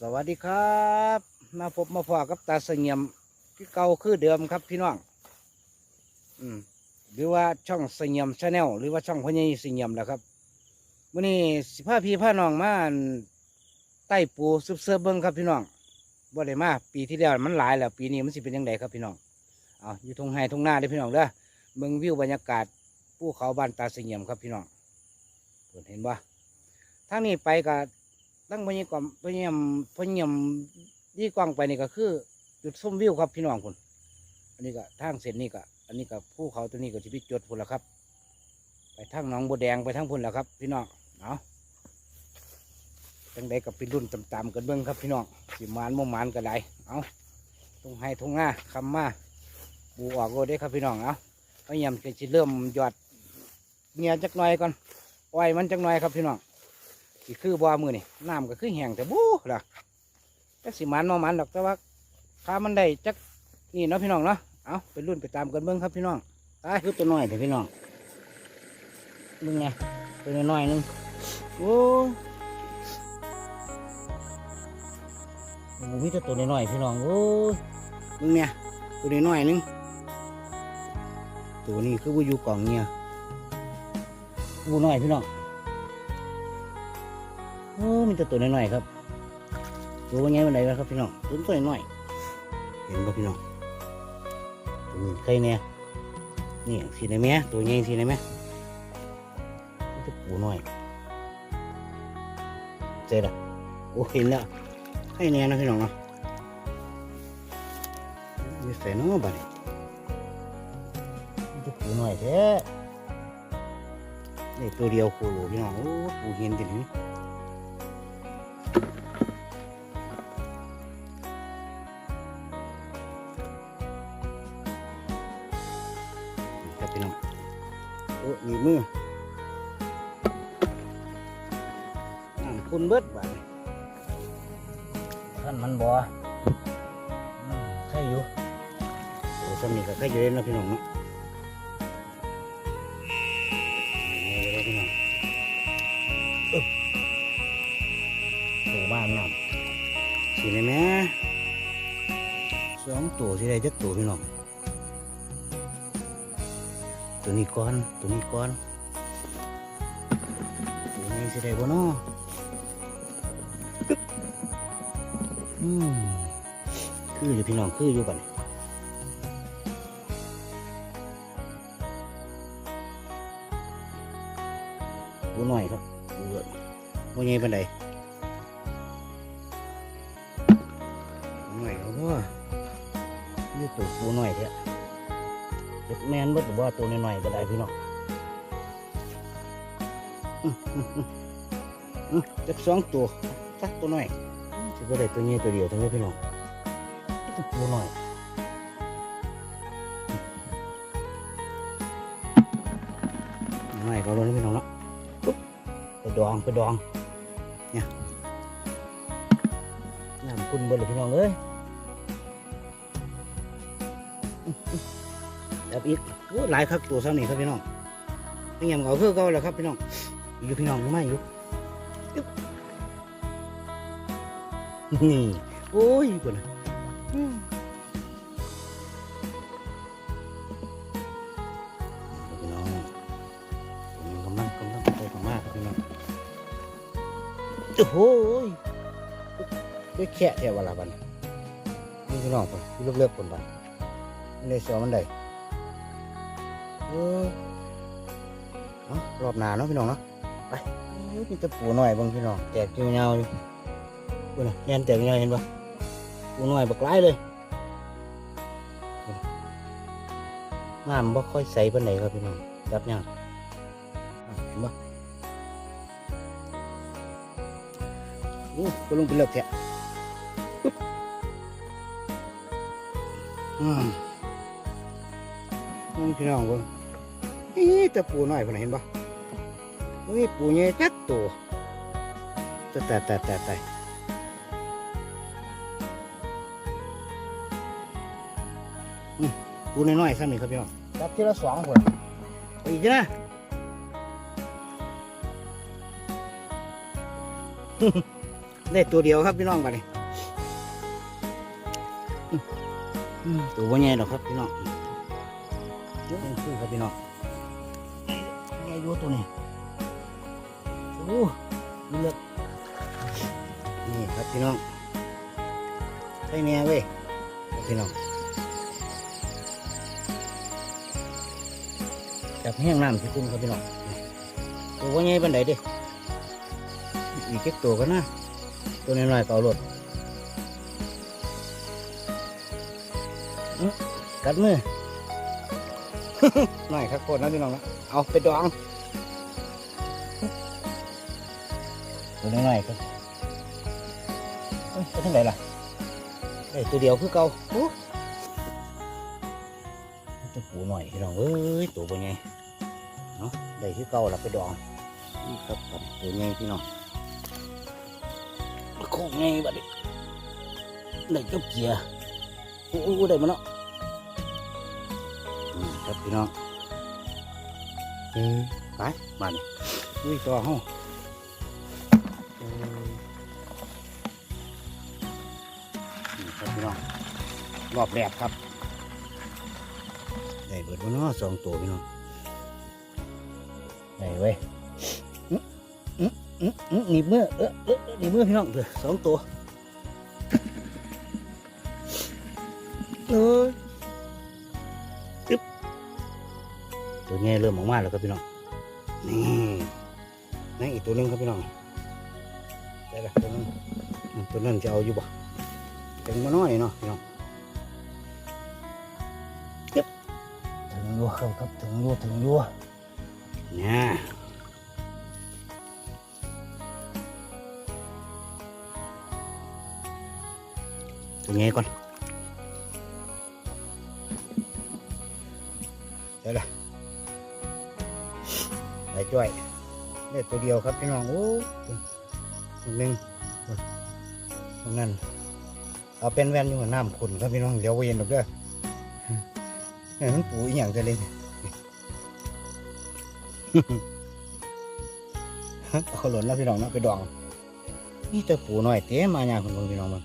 สวัสดีครับ มาพบมาพอกับตาเสงียมที่เก่าคือเดิมครับพี่น้องอืมหรือว่าช่องเสงียมชาแนลหรือว่าช่องพญายเสงียมแหละครับวันนี้สิพาพี่พาน้องมาใต้ปูซึบเสือเบิ้งครับพี่น้องบ่ได้มาปีที่แล้วมันหลายแล้ว ปีนี้มันสิเป็นยังไงครับพี่น้องเอาอยู่ทงไห้ทงหน้าเด้พี่น้องเด้อเบิ่งวิวบรรยากาศภูเขาบ้านตาเสงียมครับพี่น้องเพิ่นเห็นบ่ทางนี้ไปกับ ตั้งพญากรมพญมพญมยี่กว้างไปนี่ก็คือ จุดชมวิวครับพี่น้องคุณอันนี้ก็ทางเส้นนี้ก็อันนี้ก็ภูเขาตัวนี้ก็จะพิจดพุ่นละครับ ไปทางหนองบัวแดงไปทางพุ่นละครับ พี่น้องเอาะจังใดกับเป็นรุ่นตามๆกันเบิ้งครับพี่น้องสิมานมมานกันได้เอาตรงให้ทงง่าคำมาบูออกโรได้ครับพี่น้องเอาพยายามจะเริ่มหยอดเงียจักหน่อยก่อนปล่อยมันจักหน่อยครับพี่น้อง สิคือบ่อมือนี่น้ำก็คือแห้งแต่บู๊ล่ะจักสิมันมามันดอกแต่ว่าข้ามันได้จักนี่เนาะพี่น้องเนาะเอาไปรุ่นไปตามกันเบิ้งครับพี่น้องตายคือตัวน้อยแต่พี่น้องมึงไงตัวน้อยหนึงโอ้โหมีแต่ตัวน้อยพี่น้องโอ้มึงเนี่ยตัวน้อยหนึงตัวนี้คือว่าอยู่กล่องเนี่ยบูน้อยพี่น้อง โอ้มีแต่ตัวน้อยๆครับตัวว่าไงวันไหนวะครับพี่น้องตัวตัวน้อยๆเห็นป่ะพี่น้องตัวนี้ใครเนี่ยนี่สีไหนแม่ตัวใหญ่สีไหนแม่มีแต่ปูน้อยเจ๊ละโอ้เห็นแล้วให้เนี่ยนะพี่น้องเนาะมีใส่น้อบ้านี่มีแต่ปูน้อยแท้นี่ตัวเดียวโคโลพี่น้องโอ้ปูเห็นติดนี่ อ้หนีบมืออ่าคุณเบิดบ่าดนี้ท่านมันบ่อืมใช่อยู่โอ้สำนีก็ใช่อยู่เลยเนาะพี่น้องเนาะนี่เลยพี่น้องอึ๊บโอ้บ้านน้ำสิได้ไหมสองตัวสิได้จักตัวพี่น้อง ตัวนี้ก่อน ตัวนี้ก่อน ตัวนี้สิได้บ่เนาะอืมคืออยู่พี่น้องคืออยู่กันบูหน่อยครับบูเยอะบูใหญ่ปานใดบูหน่อยครับว่านี่ตัวบูหน่อยแท้ เด็กแมนเบิดหรือว่าตัวน้อยๆก็ได้พี่น้องจักสองตัวสักตัวน้อยสิบ่ได้ตัวนี้ตัวเดียวทั้งนี้พี่น้องตัวน้อยน้อยก็ลงพี่น้องเนาะปุ๊บไปดองไปดองเนี่ยน้ำคุณเบิดเลยพี่น้องเอ้ย แบบอีกโอ้หลายครับตัวเท่านี้ครับพี่น้องนี่ยังเอาเพื่อเก่าแล้วครับพี่น้อง อยู่พี่น้องอยู่ไหมอยู่อึ๊บนี่โอ้ยคนน่ะอืมพี่น้องกำลังกำลังไปของมากพี่น้องโอ้โหยด้วยแค่แค่วันละบันนี่พี่น้องคนเลือกเลือกคนบันในเสียวมันได้ เออเอารอบหนาเนาะพี่น้องเนาะไปมีแต่ปูหน่อยบางพี่น้องแตกเงาอยู่ดูนะแยนแตกเงาเห็นปะปูหน่อยบักไล่เลยน้ำบ่ค่อยใสปานไหนครับพี่น้องจับยังอะเห็นปะโอ้ก็ลงไปเลิกแท้ปึ๊บอืมพี่น้องเบิ่ง นี่แต่ปูน้อยคนน่ะเห็นปะนี่ปูใหญ่จักตัวแต่แต่แต่แต่แต่อืมปูน้อยๆซ้ำนี่ครับพี่น้องจับทีละสองคนไปอีกนะเได้ตัวเดียวครับพี่น้องบัดนี้อืมอืมตัวว่าใหญ่หรอกครับพี่น้องเยอะเป็นคือครับพี่น้องใหญ่ อยู่ตัวนี้โอ้เลือกนี่ครับพี่น้องใช่แม่เว้ยพี่น้องจับแห้งน้ำที่คุ้มครับพี่น้องตัวว่าใหญ่บันไดด้อีกเก็บตัวกันนะตัวน้อยๆเก่ารถอื้อกัดมือ หน่อยครับโคตรนะพี่น้องนะเอาไปดองตัวน้อยๆครับเอ้ยไปทางไหนล่ะเอ้ยตัวเดียวคือเก่าโอ้ตัวปูหน่อยพี่น้องเอ้ยตัวเป็นไงเนาะได้คือเก่าแล้วไปดองนี่ครับผมตัวใหญ่พี่น้องโคงไงบัดนี้ได้กับเกียร์โอ้โหได้มาเนาะ อืมครับพี่น้องเออไปมานี่ลุยต่อห้องนี่ครับพี่น้องรอบแรกครับ ได้เบิดมาเนาะสองตัวพี่น้องได้เว้ยอื้ออื้อหนีบมือเออเออหนีบมือพี่น้องเถอะสองตัวเออ ตัวนี้เริ่มออกมาแล้วครับพี่น้องนี่นั่นอีกตัวนึงครับพี่น้องได้ละตัวนึงอืมตัวนั้นจะเอาอยู่บ่ถึงมาน้อยเนาะพี่น้องจึ๊บถึงรัวครับถึงรัวถึงรัวเนี่ยตัวนี้ก่อน จ้อยได้ตัวเดียวครับพี่น้องโอ้ตัวหนึ่งตรงนั้นเอาเป็นแว่นอยู่กับน้ำขุนครับพี่น้องเดี๋ยวเย็นดอกเด้อเฮ้ยมันปูอีหย่างจะเลยเอาหล่นแล้วพี่น้องนาะไปดอง นี่แต่ปูหน้อยเต้มาอย่างคุณพี่น้องมัน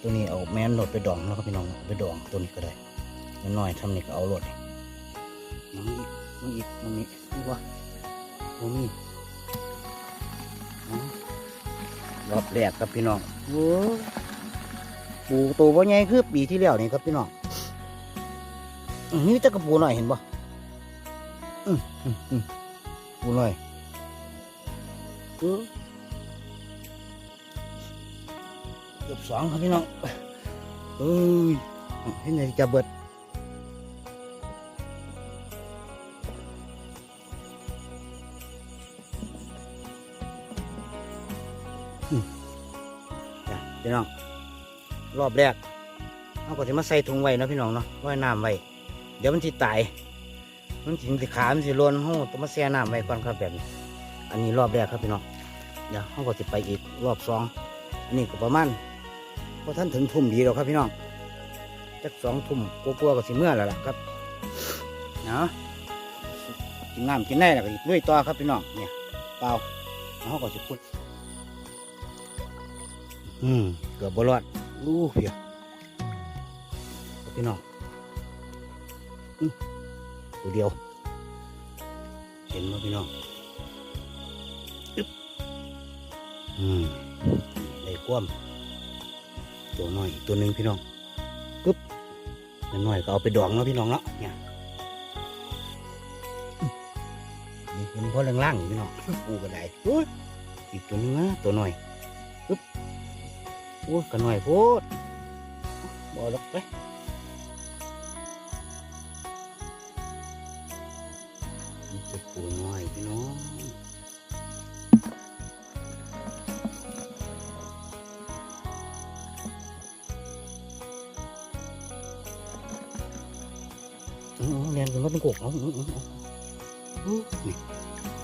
ตัวนี้เอาแมนโหลดไปดองแล้วก็พี่น้องไปดองตัวนี้ก็ได้น้อยทำนี่ก็เอาโหลดนี่น้องอีกน้องอีกน้องนี้นี่วะ ตัวนี้อ๋อรอบแรกครับพี่น้องโอ้ปูตัวว่าไงคือปีที่แล้วนี่ครับพี่น้องนี่จะกระปูหน่อยเห็นบ่อืมอืมอืมปูหน่อยเกือบสองครับพี่น้องเอ้ยเห็นไหมจะเบิด จ้ะพี่น้อง รอบแรกเอาก็จะมาใส่ถุงไว้นะพี่น้องเนาะร้อยน้ำไว้ เดี๋ยวมันจะตาย มันถึงสิขา มันสิลนห้ต้องมาแช่น้ำไว้ก่อนครับแบบนี้ อันนี้รอบแรกครับพี่น้อง เดี๋ยวเขาก็จะไปอีกรอบสองอันนี้ก็ประมาณพอท่านถึงทุ่มดีแล้วครับพี่น้องจักสองทุ่มกลัวๆก็สิเมื่อแล้วล่ะครับ เนาะกินน้ำกินได้แล้วก็อีกด้วยต่อครับพี่น้องเนี่ยเปล่าแล้วเขาก็สิพูด อืมเกือบบรอดลูกเพียพี่น้องตัวเดียว เห็นไหมพี่น้องอึ๊บอืมได้ความตัวน้อยตัวหนึ่งพี่น้องปึ๊บน้อยก็เอาไปดองเนาะพี่น้องเนาะเนี่ยนี่เป็นพ่อล่างๆพี่น้องปูก็ได้โอ้ยอีกตัวนึงนะตัวน้อยปึ๊บ อ้ยก็น้อยโพดบ่หรอกไปนี่เป็นปูน้อยพี่น้องเรียนกันว่าเป็นกกเอาอืมอืมอืมอู้นี่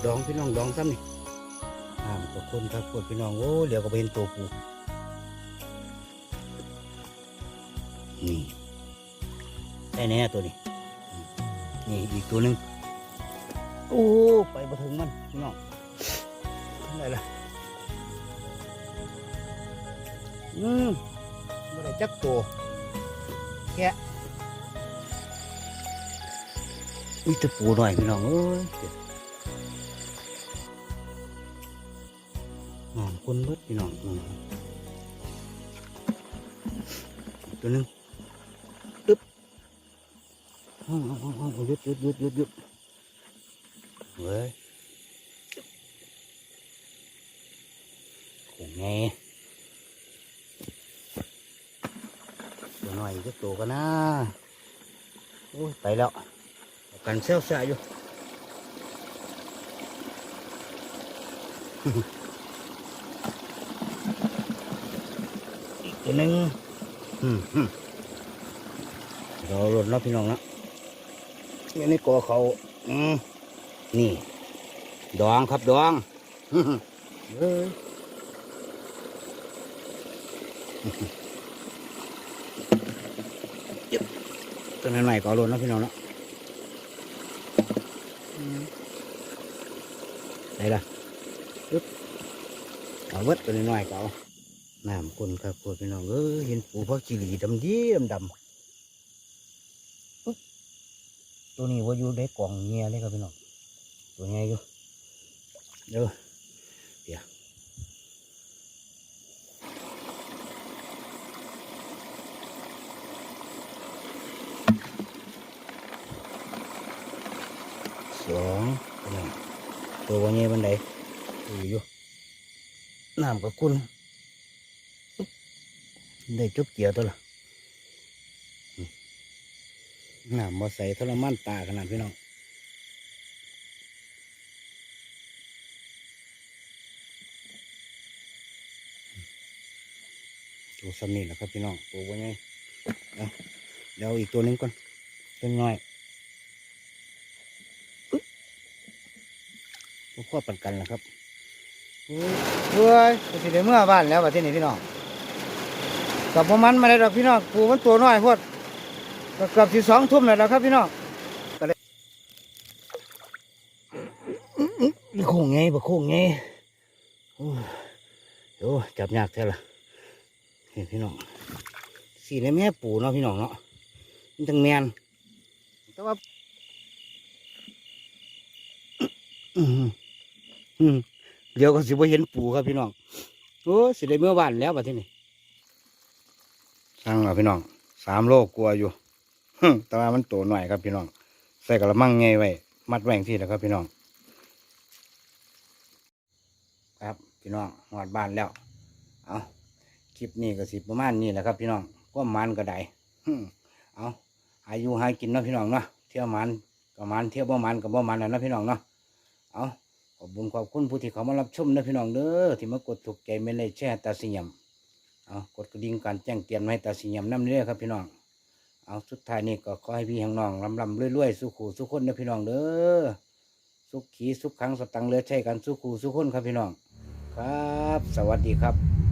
ดองพี่น้องดองซ้ำนี่อ่ามกับคนครับคนพี่น้องโอ้เดี๋ยวก็ไปเห็นตัวปู ได้แน่ตัวนี้ นี่อีกตัวหนึ่งโอ้ไปมาถึงมันพี่น้องอะไรล่ะอืมบ่ได้จักตัวแกะมีแตะปูหน่อยพี่น้องเอ้ยน้องคนเบิดพี่น้องตัวหนึงตึ๊บเอาเอาเอาเอา หยุดหยุดหยุดหยุดหยุดเว้ยโอ้ไงตัวหน่อยก็ตัวกันนะโอ้ยไปแล้วกันเซลซ่าอยู่อีกตัวหนึ่งอืมอืมเราหล่นแล้วพี่น้องนะ นี่ในกอเขาอืมนี่ ดองครับดองอื้ออเอ้ยตัวนั้นใหม่ก็เอาหล่นแล้วพี่น้องเนาะไหนล่ะปึ๊บเอาเวิดตัวน้อยๆก็เอาน้ำคนครับพวกพี่น้องเออเห็นปูพักจิหลีดำดีดำดำปึ๊บ ตัวนี้ว่าอยู่ในกล่องเงียเลยครับพี่น้องตัวเงียอยู่เดี๋ยวเดี๋ยวสองพี่น้องตัวว่าเงียบันไดอยู่อยู่น้ำกับคุณได้จุบเกี่ยวตัวละอืม น้ำมาใส่ทรมานตาขนาดพี่น้องตัวซ้ำนี่แหละครับพี่น้องตัวว่าไงเดี๋ยวอีกตัวหนึงก่อนตัวน้อยอึ๊บตัวพ่อปันกันนะครับเฮ้ยก็สิได้เมื่อบ้านแล้วว่าที่นี่พี่น้องกับพมันมาเลยดอกพี่น้องปูมันตัวน้อยโพด ก็เกือบที่สองทุ่มแล้วล่ะครับพี่น้องก็เลยอื้ออื้ออื้อโค้งไงบ่โค้งไงโอ้ยโอ้จับยากแท้ละเห็นพี่น้องสีในแม่ปูเนาะพี่น้องเนาะมันจังแมนแต่ว่าอื้อหืออื้อเดี๋ยวก็สิบ่เห็นปูครับพี่น้องโอ้สิได้เมื่อวานแล้วบัดทีนี้สั่งเอาพี่น้องสามโลกลัวอยู่ฮึ่ม แต่ว่ามันโตหน่อยครับพี่น้อง ใส่กระมังไงไว้ มัดแหว่งที่แล้วครับพี่น้อง ครับพี่น้องหอดบ้านแล้ว เอาคลิปนี้ก็สิประมาณนี้แหละครับ พี่น้องก็มันก็ได้เอาอายุหากินเนาะพี่น้องเนาะ เที่ยวมันก็มันเที่ยวบ่มันก็บ่มันแล้วนะพี่น้องเนาะ เอาขอบุญขอบคุณผู้ที่เขามารับชมนะพี่น้องเด้อ ที่มากดถูกใจไม่เลยแช่ตาสียมเอากดกระดิ่งการแจ้งเตือนมาให้ตาสียมน้ำเรื่อยครับพี่น้อง เอาสุดท้ายนี่ก็ขอให้พี่แห่งน้องลำลำรวยๆ สุขูสุขคนนะพี่น้องเด้อ สุขขีสุขขังสตังเลือใช้กันสุขูสุขคนครับพี่น้อง ครับ สวัสดีครับ